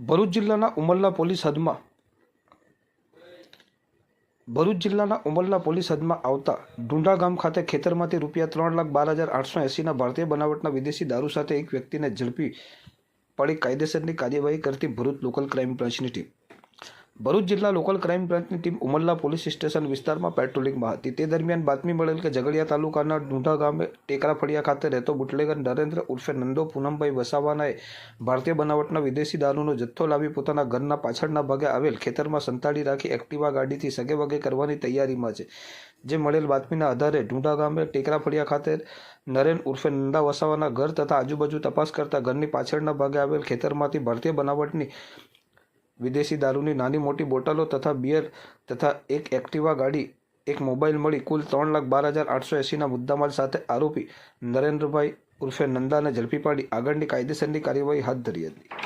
ભરૂચ જિલ્લાના ઉમરલા પોલીસ હદમાં ભરૂચ જિલ્લાના ઉમરલા પોલીસ હદમાં આવતા ડુંડા ગામ ખાતે ખેતરમાંથી રૂપિયા ત્રણ લાખ બાર હજાર આઠસો એંસીના ભારતીય બનાવટના વિદેશી દારૂ સાથે એક વ્યક્તિને ઝડપી પડી કાયદેસરની કાર્યવાહી કરતી ભરૂચ લોકલ ક્રાઇમ બ્રાન્ચની ટીમ. ભરૂચ જિલ્લા લોકલ ક્રાઇમ બ્રાન્ચની ટીમ ઉમરલા પોલીસ સ્ટેશન વિસ્તારમાં પેટ્રોલિંગમાં હતી. તે દરમિયાન બાતમી મળેલ કે ઝઘડિયા તાલુકાના ડુંઢા ગામે ટેકરા ફળિયા ખાતે રહેતો બુટલેગર નરેન્દ્ર ઉર્ફે નંદો પૂનમભાઈ વસાવાનાએ ભારતીય બનાવટના વિદેશી દારૂનો જથ્થો લાવી પોતાના ઘરના પાછળના ભાગે આવેલ ખેતરમાં સંતાડી રાખી એક્ટિવા ગાડીથી સગે વગે કરવાની તૈયારીમાં છે. જે મળેલ બાતમીના આધારે ઢુંઢા ગામે ટેકરા ફળિયા ખાતે નરેન ઉર્ફે નંદા વસાવાના ઘર તથા આજુબાજુ તપાસ કરતા ઘરની પાછળના ભાગે આવેલ ખેતરમાંથી ભારતીય બનાવટની વિદેશી દારૂની નાની મોટી બોટલો તથા બિયર તથા એક એક્ટિવા ગાડી, એક મોબાઈલ મળી કુલ ત્રણ લાખ બાર હજાર આઠસો એંસીના મુદ્દામાલ સાથે આરોપી નરેન્દ્રભાઈ ઉર્ફે નંદાને ઝડપી પાડી, આગળની કાયદેસરની કાર્યવાહી હાથ ધરી હતી.